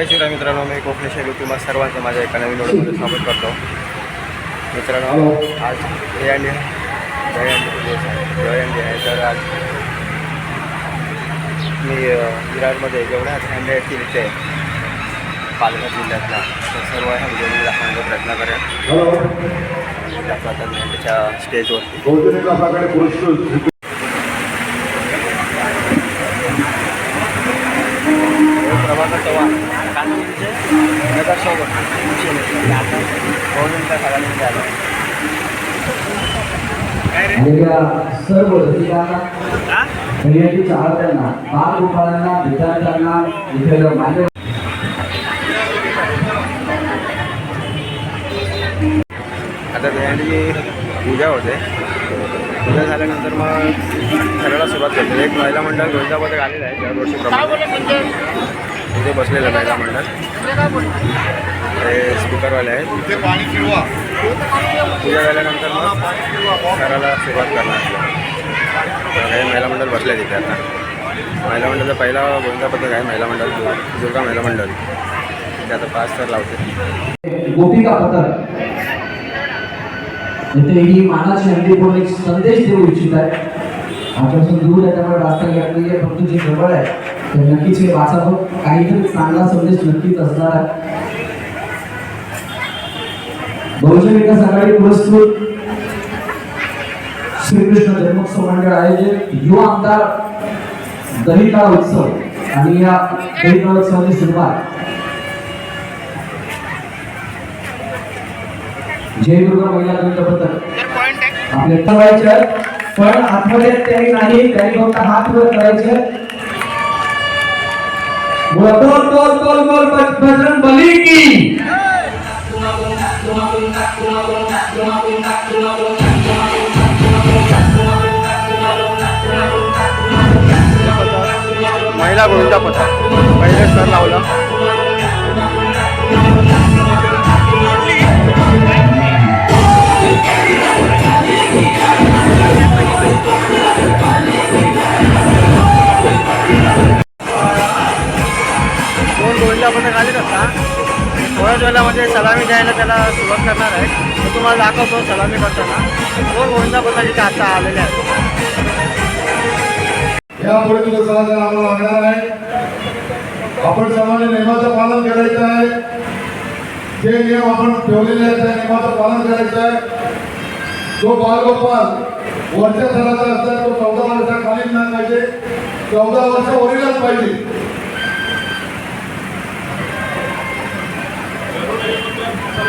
जय श्रीराम मित्रांनो मी कोकणेश्वर तुम्हाला सर्वांचं माझ्या एका नवीन व्हिडिओमध्ये स्वागत करतो. मित्रांनो आज अंडी जय अंडी दिवस आहे जय अंडी आहे तर आज मी अ, विरारमध्ये जेवढ्या अंडे असतील इथे पालघर जिल्ह्यातला तर सर्व ह्या व्हिडिओ दाखवण्याचा प्रयत्न करेन. दाखवतात मी अंड्याच्या स्टेजवरती आलेल्या सर्व रसिकांना चालत्यांना बालगोपाळांना विद्यार्थ्यांना इथे मान्य आता दहीहंडीची पूजा होते. पूजा झाल्यानंतर मग ठरायला सुरुवात करते. एक महिला मंडळ गोविंदामध्ये आलेलं आहे. दरवर्षीप्रमाणे इथे बसलेलं आहे महिला मंडळ. ते स्पीकरवाले आहेत. ते पाणी फिरवा पूजा झाल्यानंतर मग ठरायला सुरुवात करणार तर हे महिला मंडळ बसले तिथे आता. महिला मंडळचा पहिला गोविंदा पथक आहे महिला मंडळ दुर्गा- महिला मंडळ. ते आता पाच तर लावते गोपिका पथक. ही मानाची एक संदेश देऊ इच्छित आहे. आमच्यापासून दूर आहे त्यामुळे येत नाही परंतु जी जवळ आहे. तर नक्कीच हे वाचा काहीतरी चांगला संदेश नक्कीच असणार आहे. बहुजन विकास आघाडी पुरस्कृत श्रीकृष्ण जन्मोत्सव मंडळ आयोजित युवा आमदार दहिकाळा उत्सव आणि या दहिकाळा उत्सवाची सुरुवात. जयदुर्गा महिला गोविंद आपले ठरवायचे पण आठवड्यात त्यांनी नाही त्यांनी फक्त हात वर करायचे. बोला, बोल बोल बोल बोल बजरंग बली की. महिला गोविंदा पथक पहिले सर लावला. सलामी द्यायला त्याला सुरुवात करणार आहे. तो तुम्हाला दाखवतो सलामी करताना. दोन गोविंदा पथक इथे आता आलेले आहेत. यापुढे तुला सणाचा आम्हाला लागणार आहे. आपण सर्वांनी नियमाचं पालन करायचं आहे. जे नियम आपण ठेवलेले आहेत त्या नियमाचं पालन करायचं आहे. जो बालगोपाल वरच्या थराचा असतात तो चौदा वर्षाखालीच नाही पाहिजे. चौदा वर्ष वरीलच पाहिजे.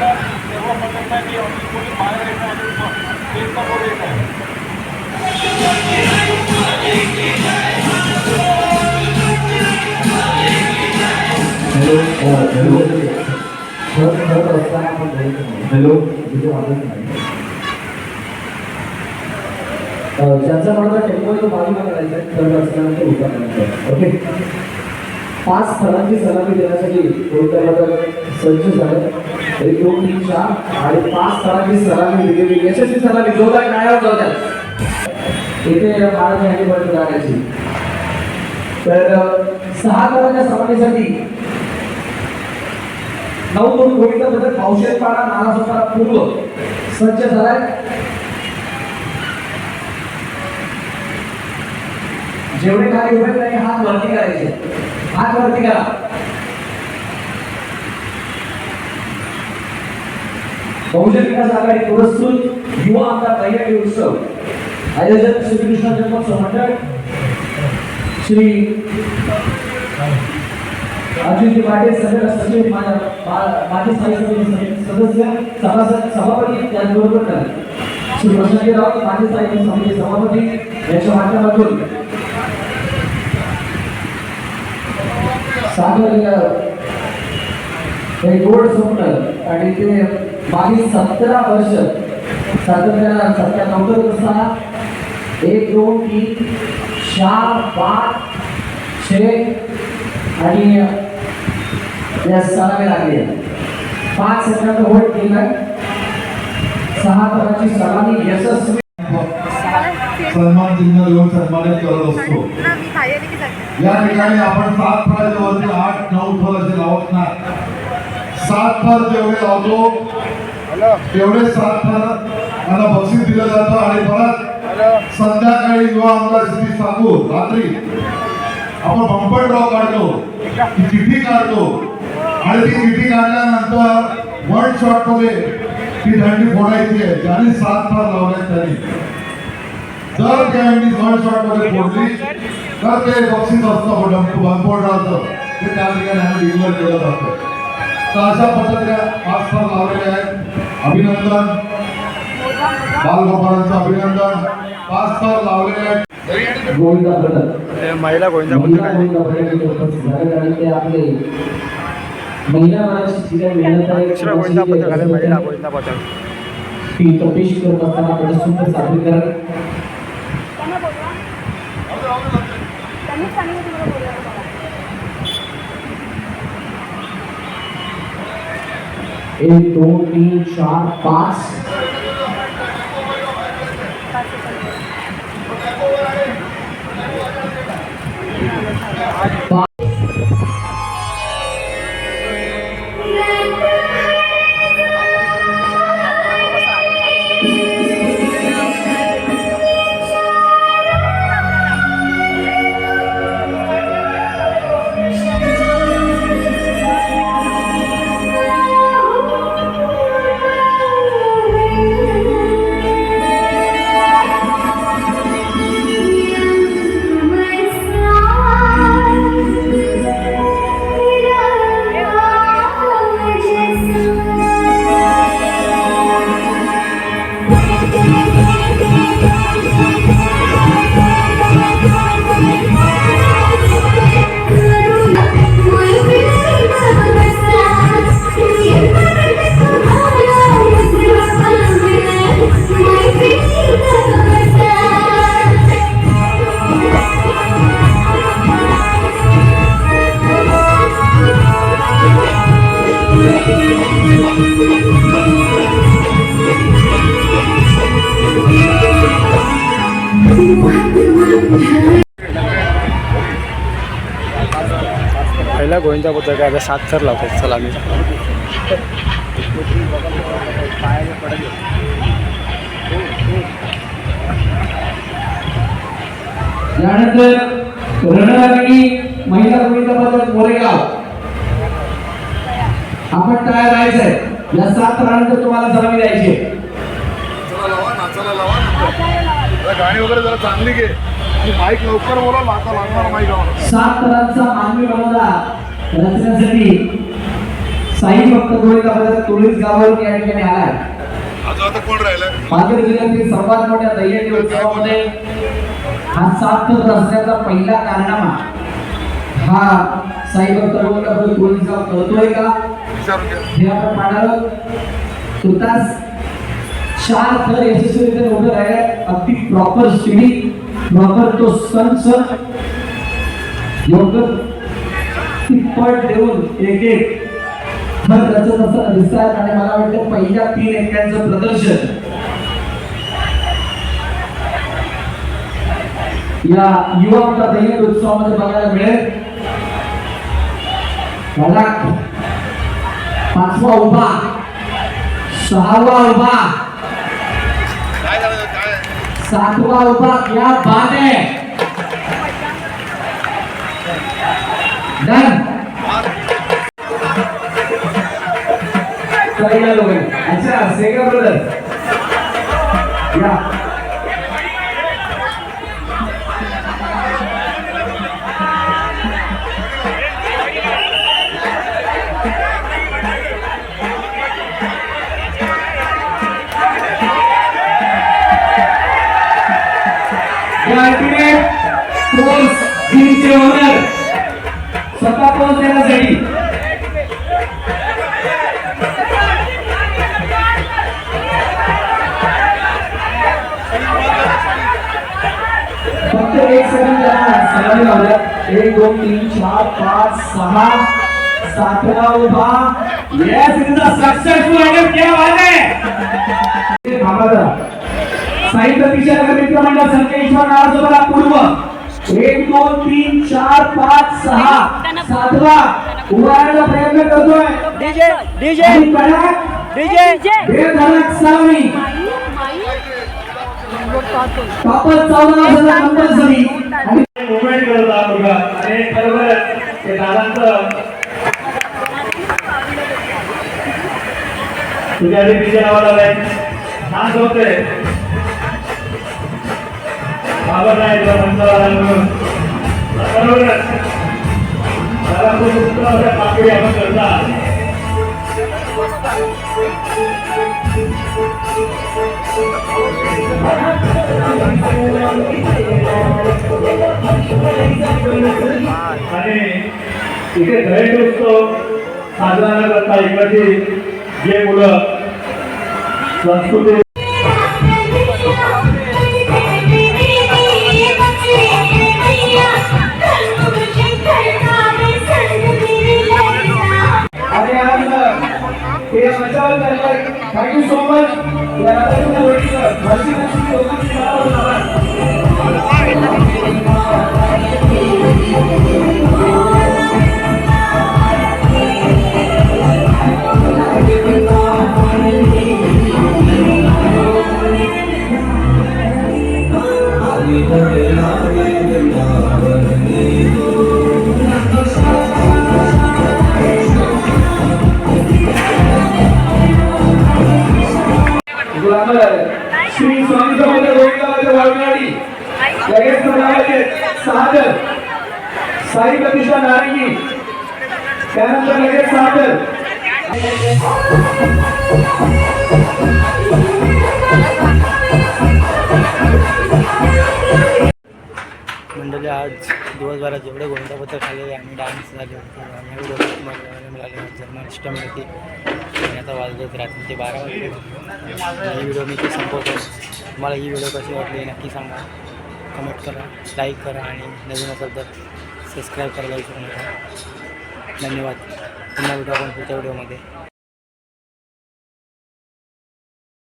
हॅलो असताना आपण बोलतो हॅलो ज्यांचा माझा टेम्पो तो बाजूला करायचा आहे तर असल्यानंतर उभा ओके? पाच स्थळांची सलामी देण्यासाठी कोणत्या सज्ज झालं? एक दोन तीन चार आणि पाच स्थळांची सलामी दिलेली यशस्वी सलामी जोरदार टाळ्या जातात इथे महाराज यांनी बंद करायची तर सहा कराच्या सलामीसाठी नऊ दोन गोविंद पथक पावशेरपाडा नारासोपारा पूर्व सज्ज झालाय. जेवढे खाली उभे नाही हात वरती करायचे. हात वरती करा. बहुजन विकास आघाडी पुरस्कृत युवा आमदार दहीहंडी उत्सव. आयोजक श्रीकृष्ण जन्मोत्सव मंडळ श्री अजित पाटील सदर सचिव माझ्या मा- माजी स्थायी समिती सदस्य सभासद सभापती त्याचबरोबर श्री प्रशांत राऊत माजी स्थायी समिती सभापती यांच्या माध्यमातून सागरलं हे गोड स्वप्न आणि ते मागील सतरा वर्ष सातत्याला सत्या नव्हतं असताना एक दोन तीन चार पाच छे आणि या सलामी लागले. पाच सेकंद होल्ड केला सहा तराची सलामी यशस्वी. सन्मान चिन्ह देऊन सन्मानित करत असतो. या ठिकाणी आपण सात फळ वरती आठ नऊ फळ असे लावत नाही सात फळ जेवढे लावतो तेवढे सात फळ त्यांना बक्षीस दिलं जातं. आणि परत संध्याकाळी युवा आमदार स्थिती सांगू रात्री आपण बंपर ड्रॉ काढतो ती चिठ्ठी काढतो. आणि ती चिठ्ठी काढल्यानंतर वन शॉटमध्ये ती दंडी फोडायची आहे. ज्याने सात फळ लावल्यात त्यांनी. जर त्या वन शॉटमध्ये फोडली तर ते बक्षीस असतं बंपोर्डाचं ते त्या ठिकाणी आम्ही डिक्लेअर केलं जातं. तर अशा पद्धतीने पाच फार लावलेले आहेत. अभिनंदन. बालगोपाळांचं अभिनंदन. पाच फार लावलेले आहेत. हे महिला गोविंदा आपले महिला दुसरा गोविंदा पथक आले महिला गोविंदा पथक ती कपेशी करत असताना आपलं सुंदर सादरीकरण. त्यांनीच सांगितलं तुम्हाला बोलायला एक दोन तीन चार पाच. पहिला काय आता सात लावतो लावतात चला आम्ही यानंतर महिला पदक मोरेगाव आपण तयार राहायचंय या सात रानंतर तुम्हाला सलामी द्यायची गाणी वगैरे जरा चांगली घे माईक लवकर बोला लाता लागणार माईक सात तरांचा मानवी बनवला रचण्यासाठी साई भक्त गोविंदा पदक तुळीस गावावरून या ठिकाणी कोण राहिलं पालघर जिल्ह्यातील सर्वात मोठ्या दैय्यती उत्सवामध्ये हा सात थर रस्त्याचा पहिला कारनामा हा साई भक्त पदक तुळीस गाव करतोय का? हे आपण पाहणार तुर्तास चार थर यशस्वीरित्या उभे राहिले. अगदी प्रॉपर शिडी प्रॉपर तो सण सण योग्य तिप्पट देऊन एक एक. मग रचत असताना दिसतात आणि मला वाटतं पहिल्या तीन एकट्यांचं प्रदर्शन. या युवा दैनिक उत्सवामध्ये बघायला मिळेल. मला पाचवा उभा सहावा उभा सातवा उभा या बाद आहे डन सही है लोग अच्छा सेगा ब्रदर या या अल्टिमेट स्पोर्ट्स टीमचे देण्यासाठी फक्त एक सेकंद सलामी लावल्या एक दोन तीन चार पाच सहा सातवा उभा. येस इट सक्सेसफुल आहे क्या बात है? थांबा जरा. साहित्य मित्र मंडळ संकेश्वर नावासोबत पूर्व. दोन तीन चार पाच सहा. सातवा. उभारण्याचा प्रयत्न करतोय. DJ DJ. कडक. डीजे. बेधडक पापड चौदा वाजता कंपल्सरी आणि मुवमेंट करत होता मुलगा? आणि खरोखरच. ते दादांचं. तुझ्या आधी तिच्या नावाला आलाय. छान होते बाबा नाही म्हणून. बरोबरच त्याला खूप उत्तम अशा पाकळी आपण करता आणि इथे गणेश उत्सव साजरा न करता इकडची जे मुलं संस्कृती जाणार श्री स्वामी समर्थ गोविंदाच्या वाळगाडी लगेच म्हणाले सादर साई प्रतिष्ठा नारंगी. त्यानंतर लगेच सादर मंडळी आज दिवसभरात जेवढे गोंदापत्र खाल्लेले आणि डान्स झाले होते. आणि या व्हिडिओ तुम्हाला बघायला आणि आता वाजलेत रात्रीचे बारा वाजले. ही व्हिडिओ मी इथे संपवतो तुम्हाला ही व्हिडिओ कशी वाटली नक्की सांगा. कमेंट करा लाईक करा आणि नवीन असेल तर सबस्क्राईब करायला विसरू नका. धन्यवाद. पुन्हा भेटू आपण पुढच्या व्हिडिओमध्ये